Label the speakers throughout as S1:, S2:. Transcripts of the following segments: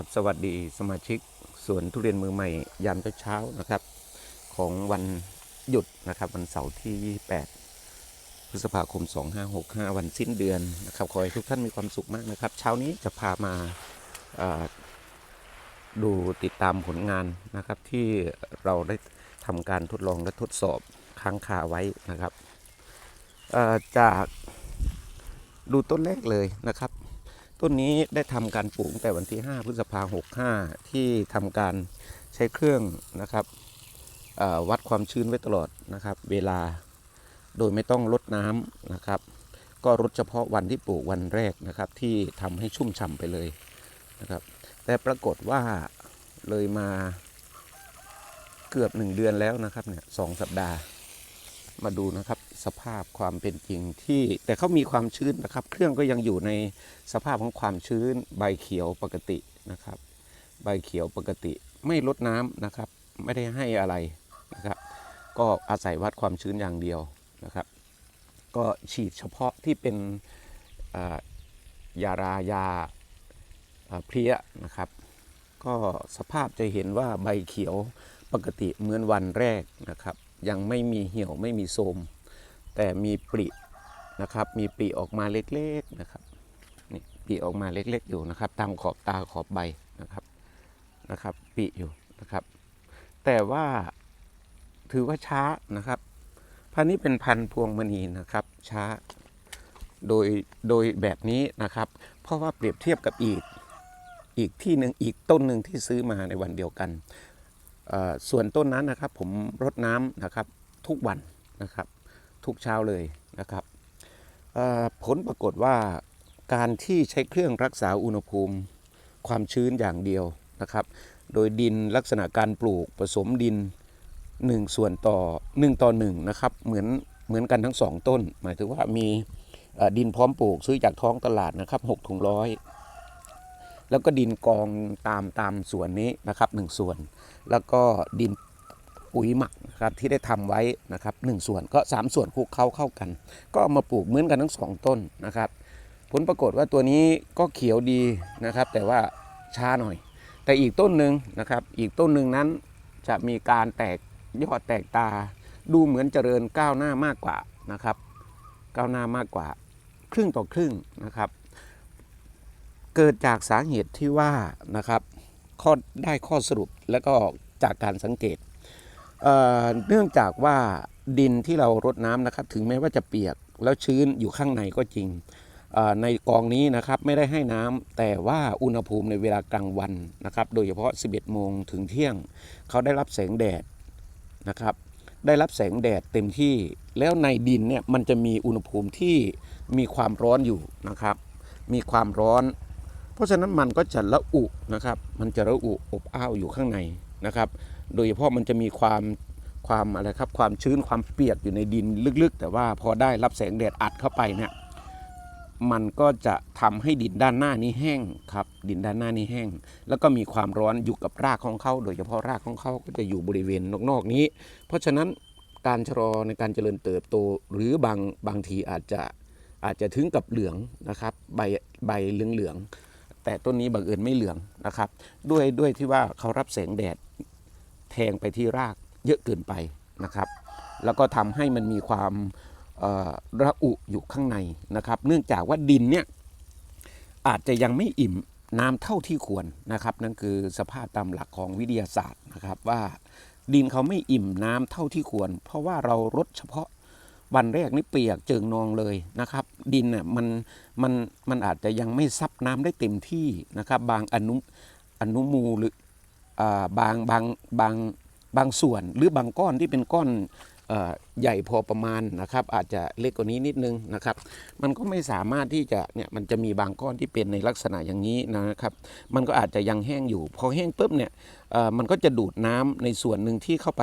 S1: ครับสวัสดีสมาชิกสวนทุเรียนมือใหม่ยามเช้าๆนะครับ ของวันหยุดนะครับวันเสาร์ที่ 28 พฤษภาคม 2565 วันสิ้นเดือนนะครับขอให้ทุกท่านมีความสุขมากนะครับ เช้านี้จะพามาดูติดตามผลงานนะครับที่เราได้ทำการทดลองและทดสอบค้างคาไว้นะครับจากดูต้นแรกเลยนะครับ ต้นนี้ได้ทำการปลูกตั้งแต่วันที่ 5 พฤษภาคม65ที่ทำการใช้เครื่องนะครับวัดความชื้นไว้ตลอดนะครับ เวลาโดยไม่ต้องลดน้ำนะครับ ก็รดเฉพาะวันที่ปลูกวันแรกนะครับ ที่ทำให้ชุ่มฉ่ำไปเลยนะครับ แต่ปรากฏว่าเลยมาเกือบ1เดือนแล้วนะครับเนี่ยสองสัปดาห์มาดูนะครับ สภาพความเป็นจริงที่แต่เขามีความชื้นนะครับ เครื่องก็ยังอยู่ในสภาพของความชื้นใบเขียวปกตินะครับ ใบเขียวปกติไม่ลดน้ำนะครับ ไม่ได้ให้อะไรนะครับ ก็อาศัยวัดความชื้นอย่างเดียวนะครับ ก็ฉีดเฉพาะที่เป็นยารายาเพลี้ยนะครับ ก็สภาพจะเห็นว่าใบเขียวปกติเหมือนวันแรกนะครับ ยังไม่มีเหี่ยวไม่มีโทม แต่มีปรินะครับ มีปริออกมาเล็กๆนะครับนี่ปริออกมาเล็กๆอยู่นะครับ ตามขอบตาขอบใบนะครับนะครับปริอยู่นะครับ แต่ว่าถือว่าช้านะครับพันนี้เป็นพันพวงมณีนะครับ ช้าโดยโดยแบบนี้นะครับ เพราะว่าเปรียบเทียบกับอีกอีกที่หนึ่งอีกต้นหนึ่งที่ซื้อมาในวันเดียวกันส่วนต้นนั้นนะครับผมรดน้ำนะครับทุกวันนะครับ ทุกเช้าเลยนะครับผลปรากฏว่าการที่ใช้เครื่องรักษาอุณหภูมิความชื้นอย่างเดียวนะครับ โดยดินลักษณะการปลูกผสมดิน 1 ส่วนต่อ 1 ต่อ1นะครับเหมือนเหมือนกันทั้ง 2 ต้น หมายถึงว่ามีดินพร้อมปลูกซื้อจากท้องตลาดนะครับ6ถุงร้อยแล้วก็ดินกองตามตามส่วนนี้นะครับหนึ่งส่วน แล้วก็ดิน ปุ๋ยหมักนะครับที่ได้ทำไว้นะครับหนึ่งส่วนก็ 3 ส่วนคลุกเข้าเข้ากัน ก็มาปลูกเหมือนกันทั้งสองต้นนะครับ ผลปรากฏว่าตัวนี้ก็เขียวดีนะครับ แต่ว่าช้าหน่อย แต่อีกต้นหนึ่งนะครับ อีกต้นหนึ่งนั้นจะมีการแตกยอดแตกตา ดูเหมือนเจริญก้าวหน้ามากกว่านะครับ ก้าวหน้ามากกว่า ครึ่งต่อครึ่งนะครับ เกิดจากสาเหตุที่ว่านะครับข้อได้ข้อสรุปแล้วก็จากการสังเกต เนื่องจากว่าดินที่เรารดน้ำนะครับ ถึงแม้ว่าจะเปียกแล้วชื้นอยู่ข้างในก็จริง ในกองนี้นะครับไม่ได้ให้น้ำแต่ว่าอุณหภูมิในเวลากลางวันนะครับ โดยเฉพาะ 11 โมงถึงเที่ยง เขาได้รับแสงแดดนะครับ ได้รับแสงแดดเต็มที่ แล้วในดินเนี่ยมันจะมีอุณหภูมิที่มีความร้อนอยู่นะครับ มีความร้อน เพราะฉะนั้นมันก็จะระอุนะครับ มันจะระอุอบอ้าวอยู่ข้างในนะครับ โดยเฉพาะมันจะมีความความอะไรครับความชื้นความเปียกอยู่ในดินลึกๆ แต่ว่าพอได้รับแสงแดดอัดเข้าไปเนี่ยมันก็จะทำให้ดินด้านหน้านี้แห้งครับ ดินด้านหน้านี้แห้ง แล้วก็มีความร้อนอยู่กับรากของเขาโดยเฉพาะรากของเขาก็จะอยู่บริเวณนอกๆนี้ เพราะฉะนั้นการชะลอในการเจริญเติบโต หรือบางบางทีอาจจะอาจจะถึงกับเหลืองนะครับ ใบใบเหลืองๆแต่ต้นนี้บังเอิญไม่เหลืองนะครับ ด้วยด้วยที่ว่าเขารับแสงแดด แทงไปที่รากเยอะเกินไปนะครับ แล้วก็ทำให้มันมีความระอุอยู่ข้างในนะครับ เนื่องจากว่าดินเนี่ยอาจจะยังไม่อิ่มน้ำเท่าที่ควรนะครับ นั่นคือสภาพตามหลักของวิทยาศาสตร์นะครับว่าดินเขาไม่อิ่มน้ำเท่าที่ควร เพราะว่าเรารดเฉพาะวันแรกนี่เปียกเจิงนองเลยนะครับ ดินน่ะมันมันมันอาจจะยังไม่ซับน้ำได้เต็มที่นะครับ บางอนุอนุมูลหรือ บางบางบางบางส่วนหรือบางก้อนที่เป็นก้อนใหญ่พอประมาณนะครับ อาจจะเล็กกว่านี้นิดนึงนะครับ มันก็ไม่สามารถที่จะเนี่ยมันจะมีบางก้อนที่เป็นในลักษณะอย่างนี้นะครับ มันก็อาจจะยังแห้งอยู่ พอแห้งปุ๊บเนี่ยมันก็จะดูดน้ำในส่วนหนึ่งที่เข้าไป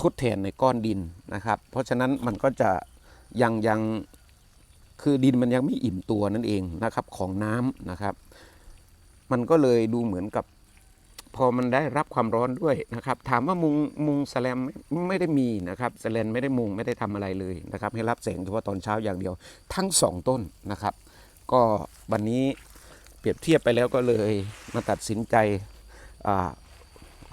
S1: ทดแทนในก้อนดินนะครับ เพราะฉะนั้นมันก็จะยังยังคือดินมันยังไม่อิ่มตัวนั่นเองนะครับของน้ำนะครับ มันก็เลยดูเหมือนกับ พอมันได้รับความร้อนด้วยนะครับ ถามว่ามุงมุงแสแลมไม่ได้มีนะครับแสแลนไม่ได้มุงไม่ได้ทำอะไรเลยนะครับ ให้รับแสงเฉพาะตอนเช้าอย่างเดียว ทั้งสองต้นนะครับ ก็วันนี้เปรียบเทียบไปแล้วก็เลยมาตัดสินใจ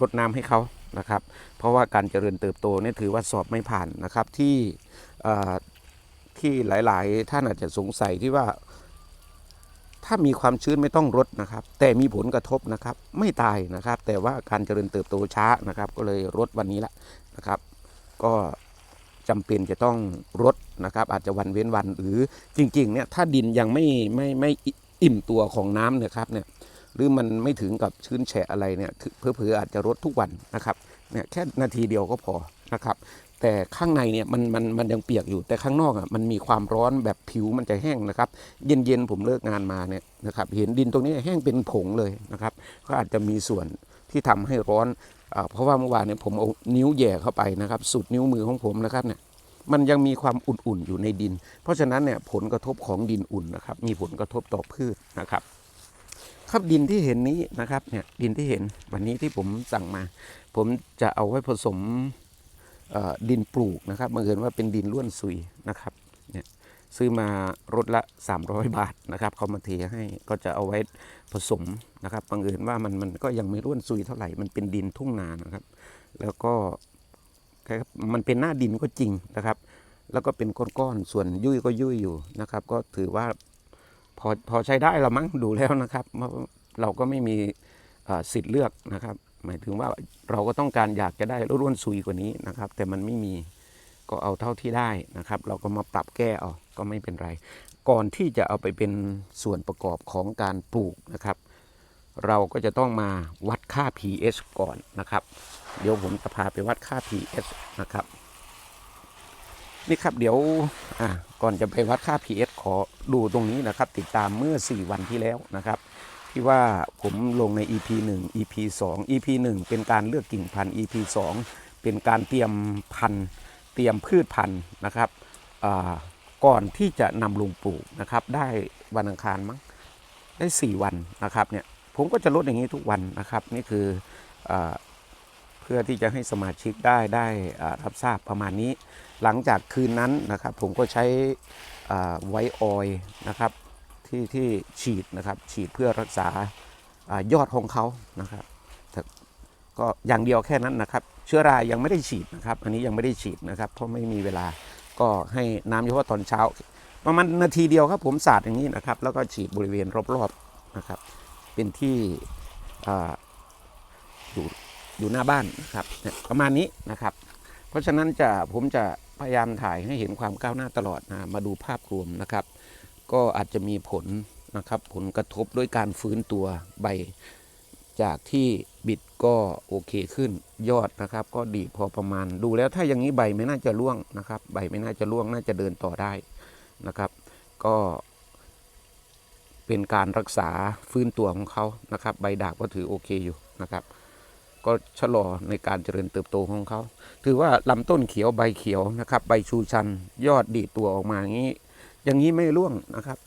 S1: รดน้ำให้เขานะครับ เพราะว่าการเจริญเติบโตนี่ถือว่าสอบไม่ผ่านนะครับที่ที่หลาย ๆ ท่านอาจจะสงสัยที่ว่า ถ้ามีความชื้นไม่ต้องรดนะครับ แต่มีผลกระทบนะครับ ไม่ตายนะครับ แต่ว่าการเจริญเติบโตช้านะครับ ก็เลยรดวันนี้ละนะครับ ก็จำเป็นจะต้องรดนะครับ อาจจะวันเว้นวันหรือจริงๆเนี่ยถ้าดินยังไม่ไม่ไม่อิ่มตัวของน้ำเนะครับเนี่ยหรือมันไม่ถึงกับชื้นแฉะอะไรเนี่ยคือเผื่อๆอาจจะรดทุกวันนะครับเนี่ยแค่นาทีเดียวก็พอนะครับ แต่ข้างในเนี่ยมันมันมันยังเปียกอยู่ แต่ข้างนอกอะมันมีความร้อนแบบผิวมันจะแห้งนะครับ เย็นๆผมเลิกงานมาเนี่ยนะครับเห็นดินตรงนี้แห้งเป็นผงเลยนะครับ ก็อาจจะมีส่วนที่ทำให้ร้อนอเพราะว่าเมื่อวานเนี่ยผมเอานิ้วแย่เข้าไปนะครับ สุดนิ้วมือของผมนะครับเนี่ยมันยังมีความอุ่นๆอยู่ในดิน เพราะฉะนั้นเนี่ยผลกระทบของดินอุ่นนะครับ มีผลกระทบต่อพืชนะครับ ครับดินที่เห็นนี้นะครับเนี่ยดินที่เห็นวันนี้ที่ผมสั่งมา ผมจะเอาไว้ผสม ดินปลูกนะครับบังเอิญว่าเป็นดินล้วนซุยนะครับเนี่ยซื้อมารถละ 300 บาทนะครับเขามาเทให้ก็จะเอาไว้ผสมนะครับบังเอิญว่ามันมันก็ยังไม่ร่วนซุยเท่าไหร่มันเป็นดินทุ่งนานะครับ แล้วก็ครับมันเป็นหน้าดินก็จริงนะครับ แล้วก็เป็นก้อนๆส่วนยุ่ยก็ยุ่ยอยู่นะครับ ก็ถือว่าพอพอใช้ได้ละมั้งดูแล้วนะครับ เราก็ไม่มีสิทธิ์เลือกนะครับ หมายถึงว่าเราก็ต้องการอยากจะได้ร่วนซุยกว่านี้นะครับ แต่มันไม่มีก็เอาเท่าที่ได้นะครับ เราก็มาปรับแก้เอาก็ไม่เป็นไร ก่อนที่จะเอาไปเป็นส่วนประกอบของการปลูกนะครับ เราก็จะต้องมาวัดค่า pH ก่อนนะครับ เดี๋ยวผมจะพาไปวัดค่า pH นะครับนี่ครับเดี๋ยวอะก่อนจะไปวัดค่า pH ขอดูตรงนี้นะครับ ติดตามเมื่อ 4 วันที่แล้วนะครับ ที่ว่าผมลงใน EP 1 EP 2 EP 1 เป็นการเลือกกิ่งพันธุ์ EP 2 เป็นการเตรียมพันธุ์ เตรียมพืชพันธุ์นะครับก่อนที่จะนำลงปลูกนะครับ ได้วันอังคารมั้งได้ 4 วันนะครับเนี่ยผมก็จะลดอย่างนี้ทุกวันนะครับ นี่คืออเพื่อที่จะให้สมาชิกได้ได้รับทราบประมาณนี้ หลังจากคืนนั้นนะครับ ผมก็ใช้ไวออยล์นะครับ ที่ที่ฉีดนะครับฉีดเพื่อรักษาอยอดของเขานะครับก็อย่างเดียวแค่นั้นนะครับ เชื้อรายังไม่ได้ฉีดนะครับ อันนี้ยังไม่ได้ฉีดนะครับ เพราะไม่มีเวลาก็ให้น้ำเฉพาะตอนเช้า ประมาณนาทีเดียวครับ ผมสาดอย่างนี้นะครับ แล้วก็ฉีดบริเวณรอบๆนะครับ เป็นที่ออยู่อยู่หน้าบ้านนะครับประมาณนี้นะครับ เพราะฉะนั้นจะผมจะพยายามถ่ายให้เห็นความก้าวหน้าตลอดนะมาดูภาพรวมนะครับ ก็อาจจะมีผลนะครับ ผลกระทบด้วยการฟื้นตัวใบ จากที่บิดก็โอเคขึ้นยอดนะครับ ก็ดีพอประมาณดูแล้วถ้าอย่างนี้ใบไม่น่าจะร่วงนะครับ ใบไม่น่าจะร่วงน่าจะเดินต่อได้นะครับ ก็เป็นการรักษาฟื้นตัวของเขานะครับ ใบดาบก็ถือโอเคอยู่นะครับ ก็ชะลอในการเจริญเติบโตของเขา ถือว่าลำต้นเขียวใบเขียวนะครับ ใบชูชันยอดดีตัวออกมาอย่างนี้ อย่างนี้ไม่ร่วงนะครับ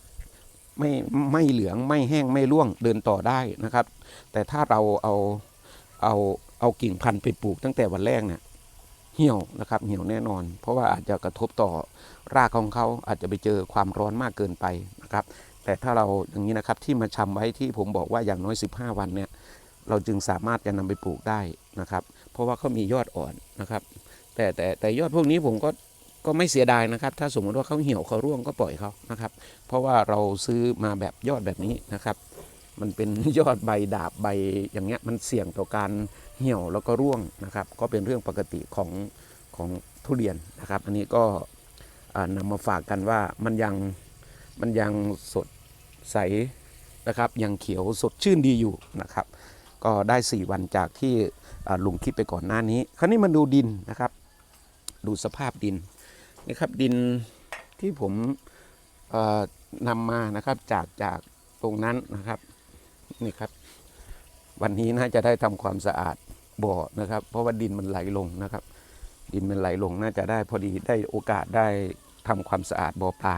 S1: ไม่ไม่เหลืองไม่แห้งไม่ร่วงเดินต่อได้นะครับ แต่ถ้าเราเอาเอาเอากิ่งพันธุ์ไปปลูกตั้งแต่วันแรกเนี่ยเหี่ยวนะครับเหี่ยวแน่นอน เพราะว่าอาจจะกระทบต่อรากของเขาอาจจะไปเจอความร้อนมากเกินไปนะครับ แต่ถ้าเราอย่างนี้นะครับที่มาชำไว้ที่ผมบอกว่าอย่างน้อย 15 วันเนี่ยเราจึงสามารถจะนำไปปลูกได้นะครับ เพราะว่าเขามียอดอ่อนนะครับ แต่แต่แต่ยอดพวกนี้ผมก็ ก็ไม่เสียดายนะครับ ถ้าสมมติว่าเขาเหี่ยวเขาร่วงก็ปล่อยเขานะครับ เพราะว่าเราซื้อมาแบบยอดแบบนี้นะครับ มันเป็นยอดใบดาบใบอย่างเงี้ยมันเสี่ยงต่อการเหี่ยวแล้วก็ร่วงนะครับ ก็เป็นเรื่องปกติของของทุเรียนนะครับ อันนี้ก็อ่านำมาฝากกันว่ามันยังมันยังสดใสนะครับยังเขียวสดชื่นดีอยู่นะครับ ก็ได้ 4 วันจากที่ลุงคลิปไปก่อนหน้านี้ คราวนี้มาดูดินนะครับ ดูสภาพดิน นะครับดินที่ผมนำมานะครับจากจากตรงนั้นนะครับนี่ครับ วันนี้น่าจะได้ทำความสะอาดบ่อนะครับ เพราะว่าดินมันไหลลงนะครับ ดินมันไหลลงน่าจะได้พอดีได้โอกาสได้ทำความสะอาดบ่อปลา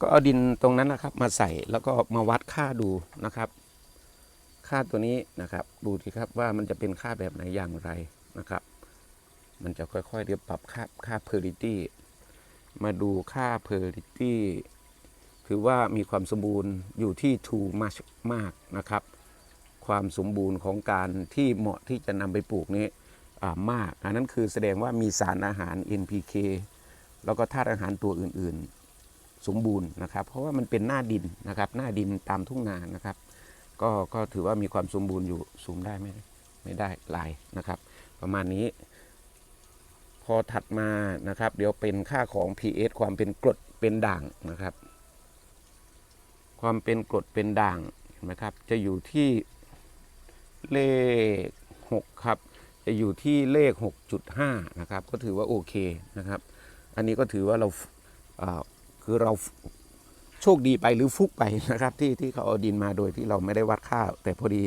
S1: ก็เอาดินตรงนั้นนะครับ มาใส่แล้วก็มาวัดค่าดูนะครับค่าตัวนี้นะครับ ดูสิครับว่ามันจะเป็นค่าแบบไหนอย่างไรนะครับ มันจะค่อยๆเรียบปรับค่าค่า parity มาดูค่า parity คือว่ามีความสมบูรณ์อยู่ที่ too much มากนะครับ ความสมบูรณ์ของการที่เหมาะที่จะนำไปปลูกนี้มาก อันนั้นคือแสดงว่ามีสารอาหาร NPK แล้วก็ธาตุอาหารตัวอื่นๆ สมบูรณ์นะครับ เพราะว่ามันเป็นหน้าดินนะครับ หน้าดินตามทุ่งนานะครับ ก็ก็ถือว่ามีความสมบูรณ์อยู่สูงได้ไหมไม่ได้ลายนะครับ ประมาณนี้ อถัดมานะครับ เดี๋ยวเป็นค่าของ pH ความเป็นกรดเป็นด่างนะครับ ความเป็นกรดเป็นด่างเห็นไหมครับ จะอยู่ที่เลข 6 ครับ จะอยู่ที่เลข 6.5 นะครับ ก็ถือว่าโอเคนะครับ อันนี้ก็ถือว่าเราเอ่อคือเราโชคดีไปหรือฟุกไปนะครับ ที่ที่เขาเอาดินมาโดยที่เราไม่ได้วัดค่า แต่พอดี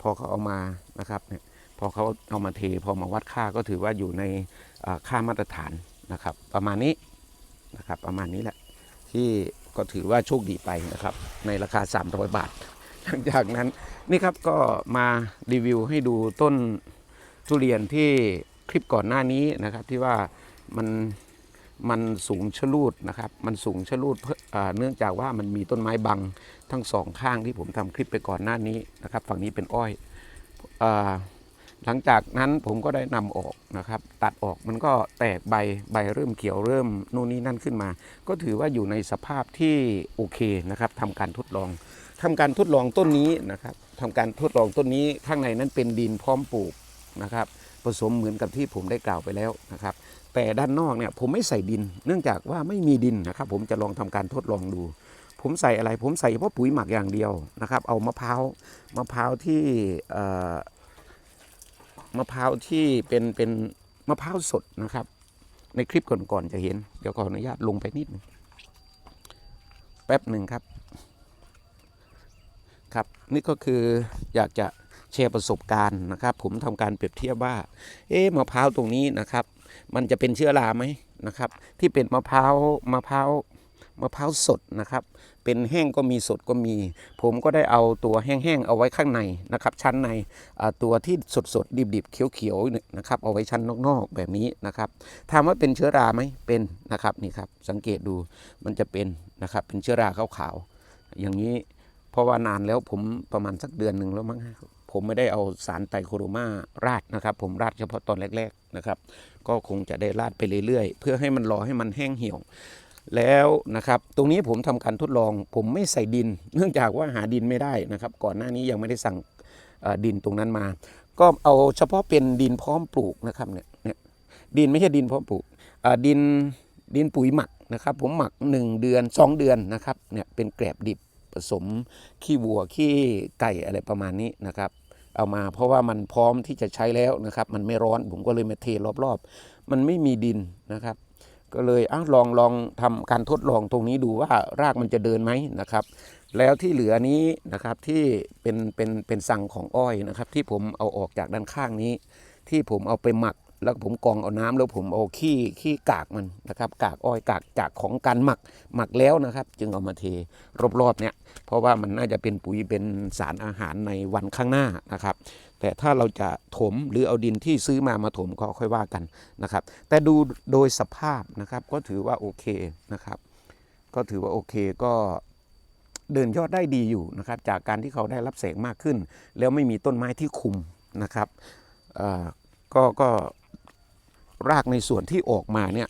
S1: พอเขาเอามานะครับเนี่ยพอเขาเอามาเทพอมาวัดค่าก็ถือว่าอยู่ใน ค่ามาตรฐานนะครับ ประมาณนี้นะครับประมาณนี้แหละ ที่ก็ถือว่าโชคดีไปนะครับ ในราคา 300 บาท หลังจากนั้นนี่ครับก็มารีวิวให้ดูต้นทุเรียนที่คลิปก่อนหน้านี้นะครับที่ว่ามันมันสูงชะลูดนะครับ มันสูงชะลูดเนื่องจากว่ามันมีต้นไม้บังทั้งสองข้างที่ผมทำคลิปไปก่อนหน้านี้นะครับ ฝั่งนี้เป็นอ้อยอ หลังจากนั้นผมก็ได้นำออกนะครับ ตัดออกมันก็แตกใบใบเริ่มเขียวเริ่มนู่นนี่นั่นขึ้นมา ก็ถือว่าอยู่ในสภาพที่โอเคนะครับทำการทดลองทำการทดลองต้นนี้นะครับทำการทดลองต้นนี้ข้างในนั้นเป็นดินพร้อมปลูกนะครับ ผสมเหมือนกับที่ผมได้กล่าวไปแล้วนะครับ แต่ด้านนอกเนี่ยผมไม่ใส่ดิน เนื่องจากว่าไม่มีดินนะครับ ผมจะลองทำการทดลองดูผมใส่อะไรผมใส่เฉพาะปุ๋ยหมักอย่างเดียวนะครับ เอามะพร้าวมะพร้าวที่ มะพร้าวที่เป็นเป็นมะพร้าวสดนะครับ ในคลิปก่อนๆจะเห็น เดี๋ยวขออนุญาตลงไปนิดนึงแป๊บหนึ่งครับ ครับ นี่ก็คืออยากจะแชร์ประสบการณ์นะครับ ผมทำการเปรียบเทียบว่า เอ๊ะมะพร้าวตรงนี้นะครับ มันจะเป็นเชื้อราไหมนะครับ ที่เป็นมะพร้าวมะพร้าว มะพร้าวสดนะครับ เป็นแห้งก็มีสดก็มี ผมก็ได้เอาตัวแห้งๆเอาไว้ข้างในนะครับ ชั้นในตัวที่สดๆดิบๆเขียวๆเนี่ยนะครับ เอาไว้ชั้นนอกๆแบบนี้นะครับถามว่าเป็นเชื้อราไหมเป็นนะครับนี่ครับ สังเกตดูมันจะเป็นนะครับ เป็นเชื้อราขาวๆอย่างนี้เพราะว่านานแล้วผมประมาณสักเดือนหนึ่งแล้วมั้งผมไม่ได้เอาสารไตรโครมาราดนะครับ ผมราดเฉพาะตอนแรก ๆนะครับ ก็คงจะได้ราดไปเรื่อยๆ เพื่อให้มันรอให้มันแห้งเหี่ยว แล้วนะครับตรงนี้ผมทำการทดลองผมไม่ใส่ดิน เนื่องจากว่าหาดินไม่ได้นะครับ ก่อนหน้านี้ยังไม่ได้สั่งดินตรงนั้นมา ก็เอาเฉพาะเป็นดินพร้อมปลูกนะครับเนี่ยเนี่ยดินไม่ใช่ดินพร้อมปลูกดินดินปุ๋ยหมักนะครับ ผมหมัก 1 เดือน 2 เดือนนะครับเนี่ยเป็นแกลบดิบผสมขี้วัวขี้ไก่อะไรประมาณนี้นะครับเอามาเพราะว่ามันพร้อมที่จะใช้แล้วนะครับ มันไม่ร้อนผมก็เลยมาเทรอบๆ มันไม่มีดินนะครับ ก็เลยอ้าลองลองทำการทดลองตรงนี้ดูว่ารากมันจะเดินไหมนะครับ แล้วที่เหลือนี้นะครับที่เป็นเป็นเป็นสั่งของอ้อยนะครับ ที่ผมเอาออกจากด้านข้างนี้ ที่ผมเอาไปหมักแล้วผมกองเอาน้ำแล้วผมเอาขี้ขี้กากมันนะครับ กากอ้อยกากจากของการหมักหมักแล้วนะครับ จึงเอามาเทรอบๆเนี่ย เพราะว่ามันน่าจะเป็นปุ๋ยเป็นสารอาหารในวันข้างหน้านะครับ แต่ถ้าเราจะถมหรือเอาดินที่ซื้อมามาถมก็ค่อยว่ากันนะครับ แต่ดูโดยสภาพนะครับก็ถือว่าโอเคนะครับ ก็ถือว่าโอเคก็เดินยอดได้ดีอยู่นะครับ จากการที่เขาได้รับแสงมากขึ้น แล้วไม่มีต้นไม้ที่คุมนะครับก็ก็รากในส่วนที่ออกมาเนี่ย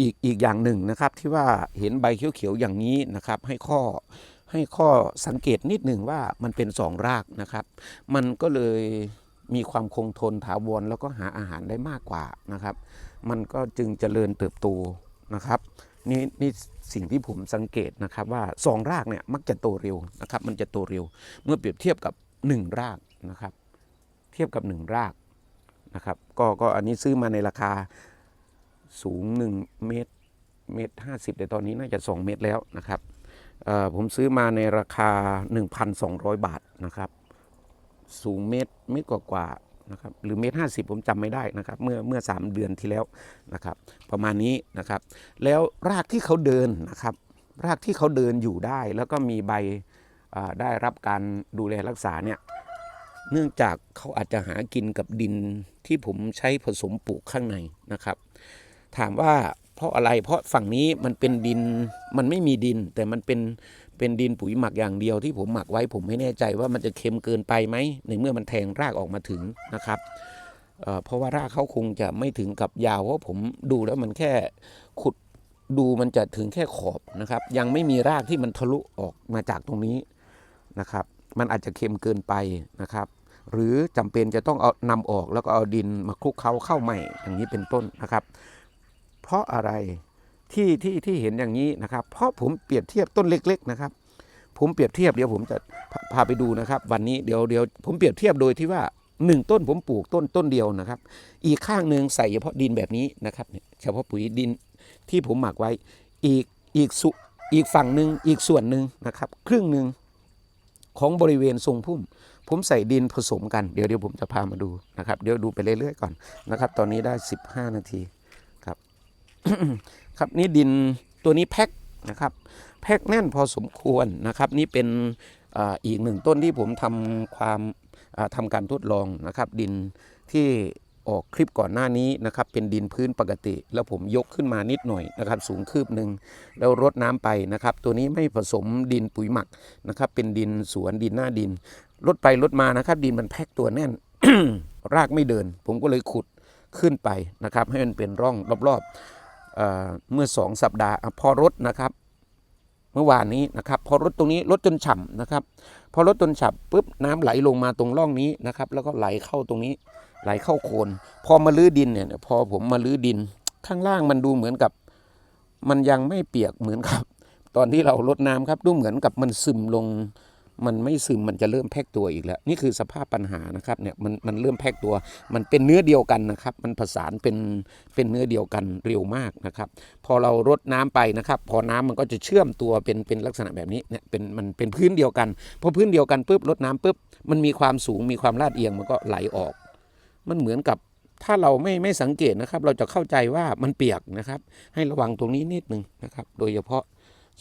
S1: อีกอีกอย่างหนึ่งนะครับที่ว่าเห็นใบเขียวๆอย่างนี้นะครับให้ข้อ ให้ข้อสังเกตนิดหนึ่งว่ามันเป็นสองรากนะครับ มันก็เลยมีความคงทนถาวรแล้วก็หาอาหารได้มากกว่านะครับ มันก็จึงเจริญเติบโตนะครับนี่นี่สิ่งที่ผมสังเกตนะครับว่าสองรากเนี่ยมักจะโตเร็วนะครับ มันจะโตเร็ว เมื่อเปรียบเทียบกับหนึ่งรากนะครับ เทียบกับหนึ่งรากนะครับ ก็ก็อันนี้ซื้อมาในราคาสูง 1 เมตรเมตรห้าสิบแต่ตอนนี้น่าจะ 2 เมตรแล้วนะครับ ผมซื้อมาในราคา 1,200 บาทนะครับ สูงเมตรเมตรกว่าๆนะครับหรือเมตรห้าสิบผมจำไม่ได้นะครับ เมื่อเมื่อสามเดือนที่แล้วนะครับ ประมาณนี้นะครับ แล้วรากที่เขาเดินนะครับ รากที่เขาเดินอยู่ได้ แล้วก็มีใบได้รับการดูแลรักษาเนี่ยเนื่องจากเขาอาจจะหากินกับดินที่ผมใช้ผสมปลูกข้างในนะครับ ถามว่า เพราะอะไรเพราะฝั่งนี้มันเป็นดินมันไม่มีดิน แต่มันเป็นเป็นดินปุ๋ยหมักอย่างเดียวที่ผมหมักไว้ผมไม่แน่ใจว่ามันจะเค็มเกินไปไหมในเมื่อมันแทงรากออกมาถึงนะครับเเพราะว่ารากเขาคงจะไม่ถึงกับยาวเพราะผมดูแล้วมันแค่ขุดดูมันจะถึงแค่ขอบนะครับ ยังไม่มีรากที่มันทะลุออกมาจากตรงนี้นะครับ มันอาจจะเค็มเกินไปนะครับ หรือจำเป็นจะต้องเอานำออกแล้วก็เอาดินมาคลุกเคล้าเข้าใหม่อย่างนี้เป็นต้นนะครับ เพราะอะไรที่ที่ที่เห็นอย่างนี้นะครับ เพราะผมเปรียบเทียบต้นเล็ก ๆนะครับ ผมเปรียบเทียบเดี๋ยวผมจะพาไปดูนะครับ วันนี้เดี๋ยวเดี๋ยวผมเปรียบเทียบโดยที่ว่าหนึ่งต้นผมปลูกต้นต้นเดียวนะครับ อีกข้างหนึ่งใส่เฉพาะดินแบบนี้นะครับเฉพาะปุ๋ยดินที่ผมหมักไว้ อีกอีกสุอีกฝั่งหนึ่งอีกส่วนหนึ่งนะครับ ครึ่งหนึ่งของบริเวณทรงพุ่ม ผมใส่ดินผสมกันเดี๋ยวเดี๋ยวผมจะพามาดูนะครับ เดี๋ยวดูไปเรื่อยๆก่อนนะครับ ตอนนี้ได้ 15 นาที ครับนี่ดินตัวนี้แพ็คนะครับ แพ็คแน่นพอสมควรนะครับ นี่เป็นอ,อีกหนึ่งต้นที่ผมทำความอ่าทำการทดลองนะครับ ดินที่ออกคลิปก่อนหน้านี้นะครับ เป็นดินพื้นปกติ แล้วผมยกขึ้นมานิดหน่อยนะครับ สูงคืบหนึ่งแล้วรดน้ำไปนะครับ ตัวนี้ไม่ผสมดินปุ๋ยหมักนะครับ เป็นดินสวนดินหน้าดินลดไปลดมานะครับ ดินมันแพ็คตัวแน่น รากไม่เดิน ผมก็เลยขุดขึ้นไปนะครับ ให้มันเป็นร่องรอบๆ เมื่อสองสัปดาห์พอรถนะครับ เมื่อวานนี้นะครับ พอรถตรงนี้รถจนฉ่ำนะครับ พอรถจนฉ่ำปุ๊บน้ำไหลลงมาตรงร่องนี้นะครับ แล้วก็ไหลเข้าตรงนี้ ไหลเข้าโคน พอมาลื้อดินเนี่ย พอผมมาลื้อดิน ข้างล่างมันดูเหมือนกับ มันยังไม่เปียกเหมือนกับ ตอนที่เราลดน้ำครับ ดูเหมือนกับมันซึมลง มันไม่ซึมมันจะเริ่มแพกตัวอีกแล้ว นี่คือสภาพปัญหานะครับเนี่ยมันมันเริ่มแพกตัว มันเป็นเนื้อเดียวกันนะครับ มันผสานเป็นเป็นเนื้อเดียวกันเร็วมากนะครับ พอเรารดน้ำไปนะครับ พอน้ำมันก็จะเชื่อมตัวเป็นเป็นลักษณะแบบนี้เนี่ยเป็นมันเป็นพื้นเดียวกันพอพื้นเดียวกันปุ๊บรดน้ำปุ๊บมันมีความสูงมีความลาดเอียงมันก็ไหลออก มันเหมือนกับถ้าเราไม่ไม่สังเกตนะครับ เราจะเข้าใจว่ามันเปียกนะครับ ให้ระวังตรงนี้นิดนึงนะครับ โดยเฉพาะ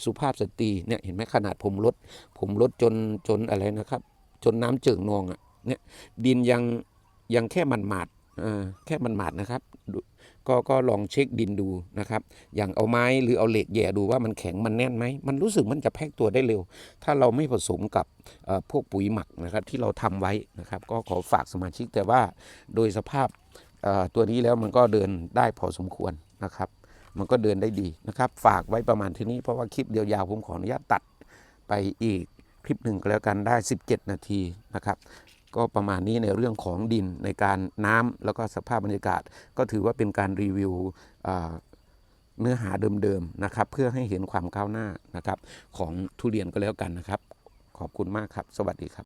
S1: สุภาพสตรีเนี่ยเห็นไหมขนาดผมลด ผมลดจนจนอะไรนะครับ จนน้ำเจิ่งนองอะ่ะเนี่ยดินยังยังแค่มันหมาดอ่าแค่มันหมาดนะครับ ก็ก็ลองเช็คดินดูนะครับ อย่างเอาไม้หรือเอาเหล็กแย่ดูว่ามันแข็งมันแน่นไหม มันรู้สึกมันจะแพกตัวได้เร็ว ถ้าเราไม่ผสมกับพวกปุ๋ยหมักนะครับที่เราทำไว้นะครับ ก็ขอฝากสมาชิกแต่ว่าโดยสภาพตัวนี้แล้วมันก็เดินได้พอสมควรนะครับ มันก็เดินได้ดีนะครับ ฝากไว้ประมาณที่นี้เพราะว่าคลิปเดียวยาวผมขออนุญาตตัดไปอีกคลิปหนึ่งก็แล้วกันได้ 17 นาทีนะครับก็ประมาณนี้ในเรื่องของดินในการน้ำแล้วก็สภาพบรรยากาศ ก็ถือว่าเป็นการรีวิวเนื้อหาเดิมๆนะครับ เพื่อให้เห็นความก้าวหน้านะครับของทุเรียนก็แล้วกันนะครับ ขอบคุณมากครับ สวัสดีครับ